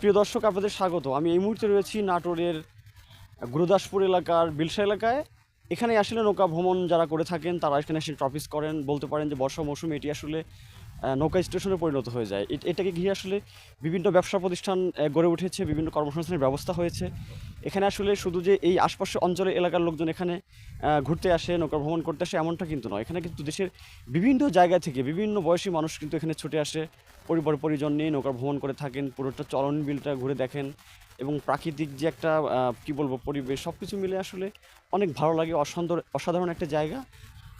প্রিয় দর্শক, আপনাদের স্বাগত। আমি এই মুহূর্তে রয়েছি নাটোরের গুরুদাসপুর এলাকার বিলসা এলাকায়। এখানে আসলে নৌকা ভ্রমণ যারা করে থাকেন, তারা এখানে এসে ট্রপিস করেন। বলতে পারেন যে বর্ষা মৌসুমে এটি আসলে নৌকা স্টেশনে পরিণত হয়ে যায়। এট- এটাকে ঘিরে আসলে বিভিন্ন ব্যবসা প্রতিষ্ঠান গড়ে উঠেছে, বিভিন্ন কর্মসংস্থানের ব্যবস্থা হয়েছে। এখানে আসলে শুধু যে এই আশপাশের অঞ্চলের এলাকার লোকজন এখানে ঘুরতে আসে, নৌকা ভ্রমণ করতে আসে, এমনটা কিন্তু নয়। এখানে কিন্তু দেশের বিভিন্ন জায়গা থেকে বিভিন্ন বয়সী মানুষ কিন্তু এখানে ছুটে আসে, পরিবার পরিজন নিয়ে নৌকা ভ্রমণ করে থাকেন, পুরোটা চলন বিলটা ঘুরে দেখেন এবং প্রাকৃতিক যে একটা কি বলব, পরিবেশ সব কিছু মিলে আসলে অনেক ভালো লাগে, অসুন্দর, অসাধারণ একটা জায়গা।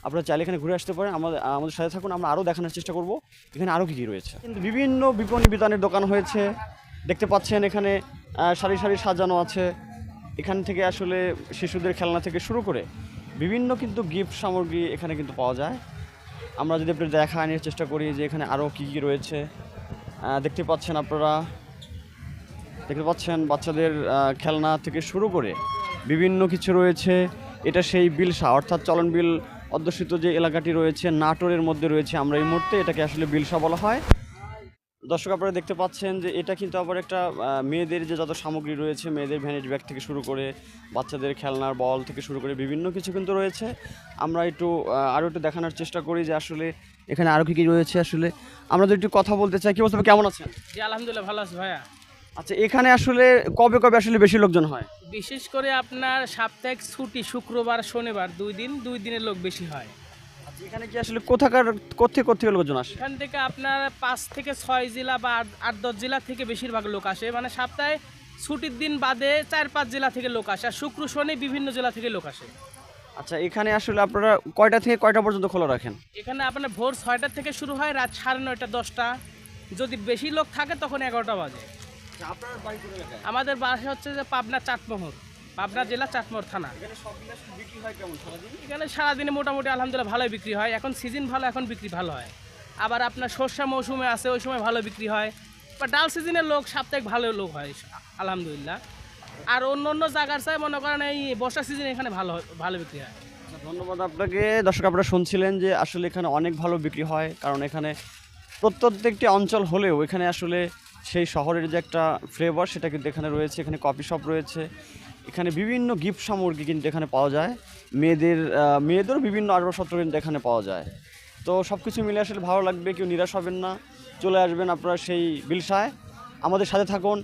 আপনারা চাইলে এখানে ঘুরে আসতে পারেন। আমাদের আমাদের সাথে থাকুন, আমরা আরও দেখানোর চেষ্টা করব। এখানে আরও কী কী রয়েছে? কিন্তু বিভিন্ন বিপণী বিতানের দোকান হয়েছে। দেখতে পাচ্ছেন এখানে সারি সারি সাজানো আছে। এখান থেকে আসলে শিশুদের খেলনা থেকে শুরু করে বিভিন্ন কিন্তু গিফট সামগ্রী এখানে কিন্তু পাওয়া যায়। আমরা যদি আপনি দেখা আনার চেষ্টা করি যে এখানে আরও কী কী রয়েছে। দেখতে পাচ্ছেন আপনারা, দেখতে পাচ্ছেন বাচ্চাদের খেলনা থেকে শুরু করে বিভিন্ন কিছু রয়েছে। এটা সেই বিলসা অর্থাৎ চলন বিল অধ্যুষিত যে এলাকাটি রয়েছে, নাটোরের মধ্যে রয়েছে আমরা এই মুহূর্তে, এটাকে আসলে বিলসা বলা হয়। দর্শক আপনারা দেখতে পাচ্ছেন যে এটা কিন্তু আবার একটা মেয়েদের যে যত সামগ্রী রয়েছে, মেয়েদের ভ্যানিটি ব্যাগ থেকে শুরু করে, বাচ্চাদের খেলনার বল থেকে শুরু করে বিভিন্ন কিছু কিন্তু রয়েছে। আমরা একটু আরও একটু দেখানোর চেষ্টা করি যে আসলে এখানে আরও কী কী রয়েছে। আসলে আমরা যদি একটু কথা বলতে চাই, কী বলতে কেমন আছেন? আলহামদুলিল্লাহ, ভালো আছি ভাইয়া। আচ্ছা এখানে আসলে কবে কবে আসলে বেশি লোকজন হয়? বিশেষ করে আপনার সাপ্তাহিক ছুটি শুক্রবার শনিবার দুই দিন দুই দিনের লোক বেশি হয়। আচ্ছা, এখানে কি আসলে কোথাকার কোথেকে কোথেকে লোকজন আসে? এখান থেকে আপনার পাঁচ থেকে ছয় জেলা বা আট আট দশ জেলা থেকে বেশিরভাগ লোক আসে। মানে সপ্তাহে ছুটির দিন বাদে চার পাঁচ জেলা থেকে লোক আসে আর শুক্র শনি বিভিন্ন জেলা থেকে লোক আসে। আচ্ছা এখানে আসলে আপনারা কয়টা থেকে কয়টা পর্যন্ত খোলা রাখেন? এখানে আপনার ভোর ছয়টা থেকে শুরু হয় রাত সাড়ে নয়টা দশটা। যদি বেশি লোক থাকে তখন এগারোটা বাজে। আমাদের বাসা হচ্ছে যে পাবনা চাটমোহর পাবনা জেলা চাটমোহর থানা। এখানে সারাদিন? মোটামুটি আলহামদুলিল্লাহ ভালোই বিক্রি হয়। এখন সিজন ভালো এখন বিক্রি ভালো হয়। আবার আপনার সর্ষা মৌসুমে আছে ওই সময় ভালো বিক্রি হয়। বা ডাল সিজনের লোক সাপ্তাহিক ভালো লোক হয় আলহামদুলিল্লাহ। আর অন্য অন্য জায়গার চাই মনে করেন এই বর্ষা সিজনে এখানে ভালো ভালো বিক্রি হয়। আচ্ছা, ধন্যবাদ আপনাকে। দর্শক আপনারা শুনছিলেন যে আসলে এখানে অনেক ভালো বিক্রি হয় কারণ এখানে প্রত্যেকটি অঞ্চল হলেও এখানে আসলে সেই শহরের যে একটা ফ্লেভার সেটা কিন্তু এখানে রয়েছে, এখানে কফি শপ রয়েছে। এখানে বিভিন্ন গিফট সামগ্রী কিন্তু এখানে পাওয়া যায়। মেয়েদের মেয়েদেরও বিভিন্ন আসবাবপত্র কিন্তু এখানে পাওয়া যায়। তো সব কিছু মিলে আসলে ভালো লাগবে, কেউ নিরাশ হবেন না। চলে আসবেন আপনারা সেই বিলসায়। আমাদের সাথে থাকুন।